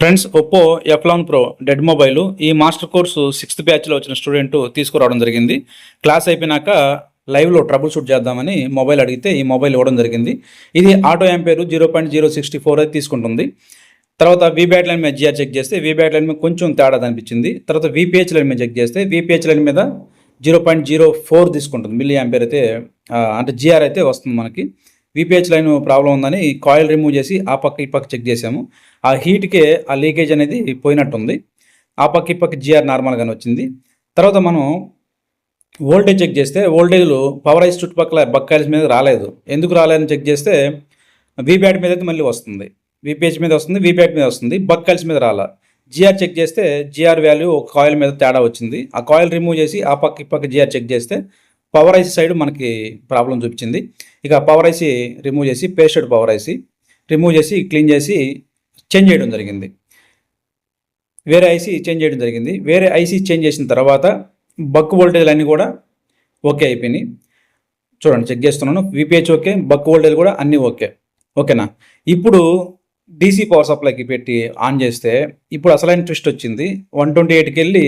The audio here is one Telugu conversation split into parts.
ఫ్రెండ్స్ ఒప్పో ఎఫ్లాన్ ప్రో డెడ్ మొబైల్ ఈ మాస్టర్ కోర్సు సిక్స్త్ బ్యాచ్లో వచ్చిన స్టూడెంట్ తీసుకురావడం జరిగింది. క్లాస్ అయిపోయినాక లైవ్లో ట్రబుల్ షూట్ చేద్దామని మొబైల్ అడిగితే ఈ మొబైల్ ఇవ్వడం జరిగింది. ఇది auto ampere zero point zero sixty four అయితే తీసుకుంటుంది. తర్వాత వీబ్యాట్ లైన్ మీద జిఆర్ చెక్ చేస్తే వీబ్యాట్ లైన్ మీద కొంచెం తేడా అనిపించింది. తర్వాత విపిహెచ్ లైన్ మీద చెక్ చేస్తే విపిహెచ్ లైన్ మీద జీరో పాయింట్ జీరో ఫోర్ తీసుకుంటుంది. మిల్లీ యాంపేర్ అయితే అంటే జిఆర్ అయితే వస్తుంది మనకి. V P H line problem ఉందని కాయిల్ రిమూవ్ చేసి ఆ పక్క ఈ పక్క చెక్ చేసాము ఆ హీట్కే ఆ లీకేజ్ అనేది పోయినట్టుంది. ఆ పక్క ఈ పక్క జిఆర్ నార్మల్గానే వచ్చింది. తర్వాత మనం వోల్టేజ్ చెక్ చేస్తే వోల్టేజ్లు పవర్ ఐస్ చుట్టుపక్కల బక్కాయిల్స్ మీద రాలేదు. ఎందుకు రాలేదని చెక్ చేస్తే వీబ్యాట్ మీద అయితే మళ్ళీ వస్తుంది. విపిహెచ్ మీద వస్తుంది వీబ్యాట్ మీద వస్తుంది బక్కాయిల్స్ మీద రాలా. జిఆర్ చెక్ చేస్తే జిఆర్ వాల్యూ ఒక కాయిల్ మీద తేడా వచ్చింది. ఆ కాయిల్ రిమూవ్ చేసి ఆ పక్క ఈ పక్క జిఆర్ చెక్ చేస్తే పవర్ ఐసీ సైడ్ మనకి ప్రాబ్లం చూపించింది. ఇక పవర్ ఐసీ రిమూవ్ చేసి పేస్టెడ్ పవర్ ఐసీ రిమూవ్ చేసి క్లీన్ చేసి చేంజ్ చేయడం జరిగింది. వేరే ఐసీ చేంజ్ చేయడం జరిగింది. వేరే ఐసీ చేంజ్ చేసిన తర్వాత బక్ వోల్టేజ్లు అన్నీ కూడా ఓకే అయిపోయినాయి. చూడండి చెక్ చేస్తున్నాను. విపిహెచ్ ఓకే బక్ వోల్టేజ్ కూడా అన్నీ ఓకే ఓకేనా ఇప్పుడు డీసీ పవర్ సప్లైకి పెట్టి ఆన్ చేస్తే ఇప్పుడు అసలైన ట్విస్ట్ వచ్చింది. వన్ ట్వంటీ ఎయిట్కి వెళ్ళి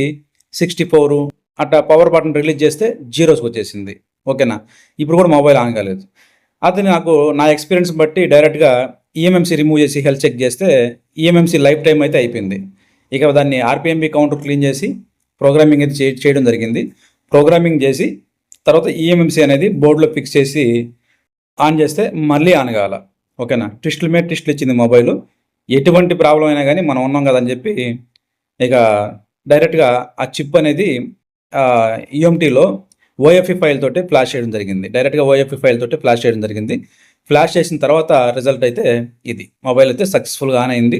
సిక్స్టీ ఫోరు అట్లా పవర్ బటన్ రిలీజ్ చేస్తే జీరోస్కి వచ్చేసింది. ఓకేనా ఇప్పుడు కూడా మొబైల్ ఆన్ కాలేదు. అది నాకు నా ఎక్స్పీరియన్స్ బట్టి డైరెక్ట్గా E M M C remove చేసి హెల్త్ చెక్ చేస్తే E M M C lifetime అయితే అయిపోయింది. ఇక దాన్ని R P M B counter clean చేసి ప్రోగ్రామింగ్ అయితే చే- చేయడం జరిగింది. ప్రోగ్రామింగ్ చేసి తర్వాత ఈఎంఎంసీ అనేది బోర్డులో ఫిక్స్ చేసి ఆన్ చేస్తే మళ్ళీ ఆన్ కావాల? ఓకేనా ట్విస్టుల మీద ట్విస్టులు ఇచ్చింది మొబైల్ ఎటువంటి ప్రాబ్లం అయినా కానీ మనం ఉన్నాం కదా అని చెప్పి ఇక డైరెక్ట్గా ఆ చిప్ అనేది ఈఎంటీలో ఓఎఫ్ఈ ఫైల్ తోటి ఫ్లాష్ చేయడం జరిగింది. డైరెక్ట్గా ఓఎఫ్ఈ ఫైల్ తోటి ఫ్లాష్ చేయడం జరిగింది. ఫ్లాష్ చేసిన తర్వాత రిజల్ట్ అయితే ఇది. మొబైల్ అయితే సక్సెస్ఫుల్గా అయింది.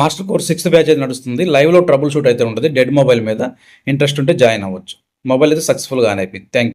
మాస్టర్ కోర్స్ సిక్స్త్ బ్యాచ్ అయితే నడుస్తుంది. లైవ్లో ట్రబుల్ షూట్ అయితే ఉంటుంది. డెడ్ మొబైల్ మీద ఇంట్రెస్ట్ ఉంటే జాయిన్ అవ్వచ్చు. మొబైల్ అయితే సక్సెస్ఫుల్గానే అయిపోయింది. థ్యాంక్